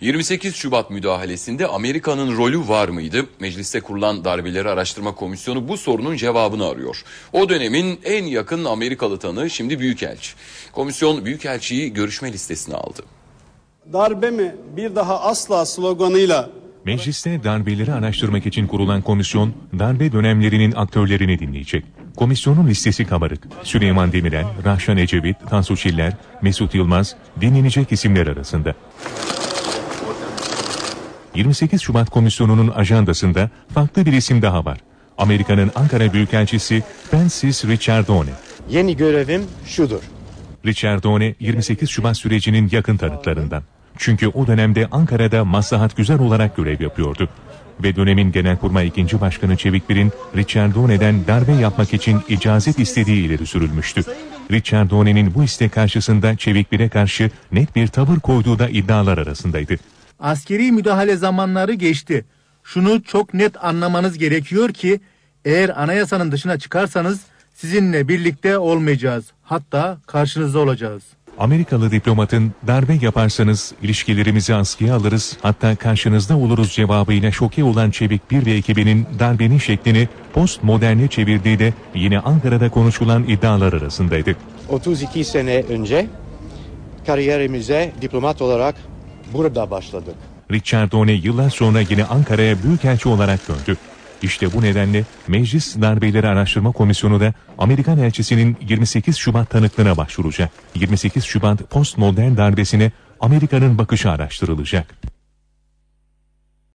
28 Şubat müdahalesinde Amerika'nın rolü var mıydı? Mecliste kurulan darbeleri araştırma komisyonu bu sorunun cevabını arıyor. O dönemin en yakın Amerikalı tanığı şimdi Büyükelçi. Komisyon Büyükelçiyi görüşme listesine aldı. Darbe mi bir daha asla sloganıyla Mecliste darbeleri araştırmak için kurulan komisyon, darbe dönemlerinin aktörlerini dinleyecek. Komisyonun listesi kabarık. Süleyman Demirel, Rahşan Ecevit, Tansu Çiller, Mesut Yılmaz dinlenecek isimler arasında. 28 Şubat Komisyonu'nun ajandasında farklı bir isim daha var. Amerika'nın Ankara Büyükelçisi Francis Richardone. Yeni görevim şudur. Richardone 28 Şubat sürecinin yakın tanıklarından. Çünkü o dönemde Ankara'da Maslahat Güzel olarak görev yapıyordu. Ve dönemin Genelkurmay 2. Başkanı Çevikbir'in Richardone'den darbe yapmak için icazet istediği ileri sürülmüştü. Richardone'nin bu istek karşısında Çevikbir'e karşı net bir tavır koyduğu da iddialar arasındaydı. Askeri müdahale zamanları geçti. Şunu çok net anlamanız gerekiyor ki eğer anayasanın dışına çıkarsanız sizinle birlikte olmayacağız. Hatta karşınızda olacağız. Amerikalı diplomatın darbe yaparsanız ilişkilerimizi askıya alırız hatta karşınızda oluruz cevabıyla şoke olan Çevik bir ve ekibinin darbenin şeklini postmoderne çevirdiği de yine Ankara'da konuşulan iddialar arasındaydı. 32 sene önce kariyerimize diplomat olarak burada başladık. Richardone yıllar sonra yine Ankara'ya büyükelçi olarak döndü. İşte bu nedenle Meclis Darbeleri Araştırma Komisyonu da Amerikan elçisinin 28 Şubat tanıklığına başvuracak. 28 Şubat postmodern darbesine Amerika'nın bakışı araştırılacak.